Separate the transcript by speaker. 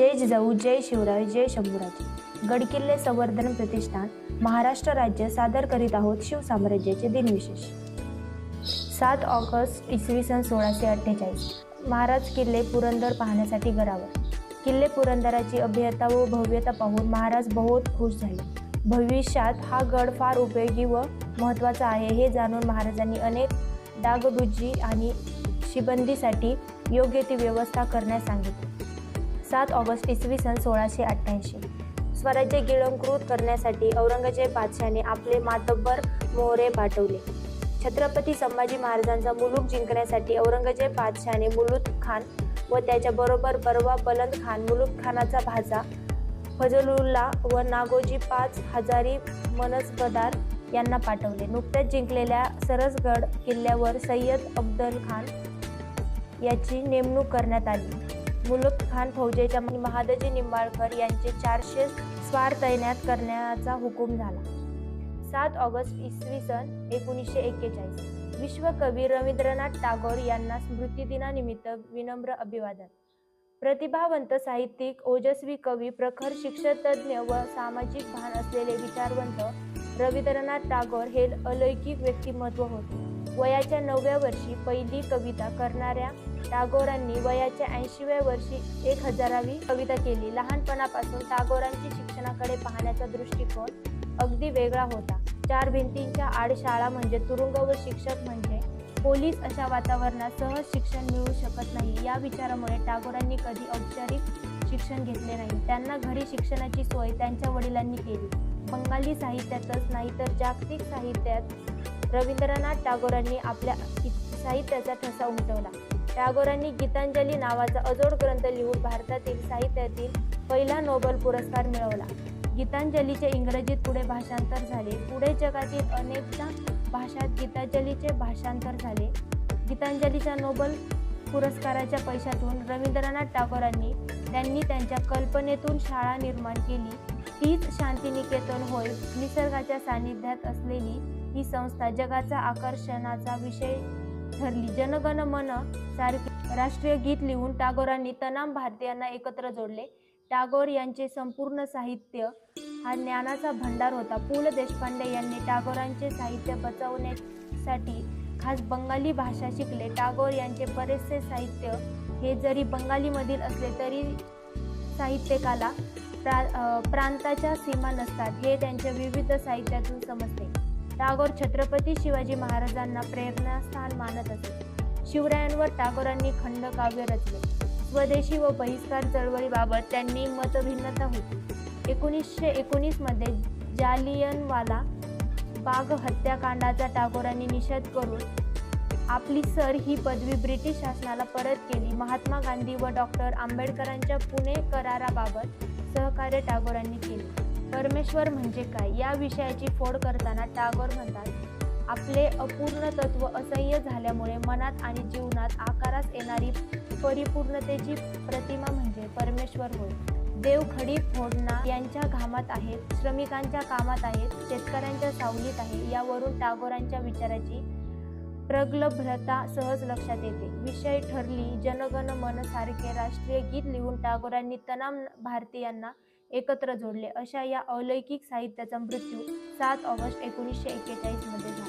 Speaker 1: जय जिजाऊ जय शिवराय जय शंभूराजे. गडकिल्ले संवर्धन प्रतिष्ठान महाराष्ट्र राज्य सादर करीत आहोत शिवसाम्राज्याचे दिनविशेष. सात ऑगस्ट इसवी सन सोळाशे अठ्ठेचाळीस. महाराज किल्ले पुरंदर पाहण्यासाठी गडावर किल्ले पुरंदराची अभ्यता व भव्यता पाहून महाराज बहुत खुश झाले. भविष्यात हा गड फार उपयोगी व महत्त्वाचा आहे हे जाणून महाराजांनी अनेक डागडुजी आणि शिबंदीसाठी योग्य ती व्यवस्था करण्यास सांगितली. सात ऑगस्ट इसवी सन सोळाशे अठ्ठ्याऐंशी. स्वराज्य गिळंकृत करण्यासाठी औरंगजेब बादशाने आपले मातब्बर मोहरे पाठवले. छत्रपती संभाजी महाराजांचा मुलूक जिंकण्यासाठी औरंगजेब बादशाने मुलूक खान व त्याच्याबरोबर बरवा बलंद खान मुलूक खानाचा भाजा फजलुल्ला व नागोजी पाच हजारी मनसबदार यांना पाठवले. नुकत्याच जिंकलेल्या सरसगड किल्ल्यावर सय्यद अब्दल खान याची नेमणूक करण्यात आली. मुलुक खान फौजेच्या महादजी निंबाळकर यांचे चारशे स्वार तैनात करण्याचा हुकूम झाला. सात ऑगस्ट इसवी सन एकोणीसशे एक्केचाळीस. विश्वकवी रवींद्रनाथ टागोर यांना स्मृतिदिनानिमित्त विनम्र अभिवादन. प्रतिभावंत साहित्यिक ओजस्वी कवी प्रखर शिक्षणतज्ज्ञ व सामाजिक भान असलेले विचारवंत रवींद्रनाथ टागोर हे अलौकिक व्यक्तिमत्व होते. वयाच्या नवव्या वर्षी पहिली कविता करणाऱ्या टागोरांनी वयाच्या ऐंशीव्या वर्षी एक हजारावी कविता केली. लहानपणापासून टागोरांची शिक्षणाकडे पाहण्याचा दृष्टिकोन अगदी वेगळा होता. चार भिंतींच्या आड शाळा म्हणजे तुरुंग व शिक्षक म्हणजे पोलीस अशा वातावरणात सहज शिक्षण मिळू शकत नाही. या विचारामुळे टागोरांनी कधी औपचारिक शिक्षण घेतले नाही. त्यांना घरी शिक्षणाची सोय त्यांच्या वडिलांनी केली. बंगाली साहित्यातच नाही तर जागतिक साहित्यात रवींद्रनाथ टागोरांनी आपल्या साहित्याचा ठसा उमटवला. टागोरांनी गीतांजली नावाचा अजोड ग्रंथ लिहून भारतातील साहित्यातील पहिला नोबेल पुरस्कार मिळवला. गीतांजलीचे इंग्रजीत पुढे भाषांतर झाले. पुढे जगातील अनेकदा भाषात गीतांजलीचे भाषांतर झाले. गीतांजलीच्या नोबेल पुरस्काराच्या पैशातून रवींद्रनाथ टागोरांनी त्यांनी त्यांच्या कल्पनेतून शाळा निर्माण केली. तीच शांतिनिकेतन होय निसर्गाच्या सानिध्यात असलेली ही संस्था जगाचा आकर्षणाचा विषय ठरली जनगण मन सारखे राष्ट्रीय गीत लिहून टागोरांनी तमाम भारतीयांना एकत्र जोडले. टागोर यांचे संपूर्ण साहित्य हा ज्ञानाचा भंडार होता. पु ल देशपांडे यांनी टागोरांचे साहित्य बचावण्यासाठी खास बंगाली भाषा शिकले. टागोर यांचे बरेचसे साहित्य हे जरी बंगालीमधील असले तरी साहित्यकाला प्रा प्रांताच्या सीमा नसतात. हे त्यांच्या विविध साहित्यातून समजते. टागोर छत्रपती शिवाजी महाराजांना प्रेरणास्थान मानत असे. शिवरायांवर टागोरांनी खंडकाव्य रचले. स्वदेशी व बहिष्कार चळवळीबाबत त्यांनी मतभिन्नता होती. एकोणीसशे एकोणीसमध्ये जालियनवाला बाग हत्याकांडाचा टागोरांनी निषेध करून आपली सर ही पदवी ब्रिटिश शासनाला परत केली. महात्मा गांधी व डॉक्टर आंबेडकरांच्या पुणे कराराबाबत सहकार्य टागोरांनी केले. परमेश्वर म्हणजे काय? या विषयाची फोड करताना टागोर म्हणतात आपले अपूर्ण तत्व असह्य झाल्यामुळे मनात आणि जीवनात आकारास येणारी परिपूर्णतेची प्रतिमा म्हणजे परमेश्वर होय. देव खडी फोडणा यांच्या घामात आहेत श्रमिकांच्या कामात आहेत शेतकऱ्यांच्या सावलीत आहे. यावरून टागोरांच्या विचाराची प्रगल्भता सहज लक्षात येते. विषय ठरली जनगण मन सारखे राष्ट्रीय गीत लिहून टागोरांनी तमाम भारतीयांना एकत्र जोडले. अशा या अलौकिक साहित्याचा मृत्यू सात ऑगस्ट एकोणीसशे एक्केचाळीसमध्ये झाला.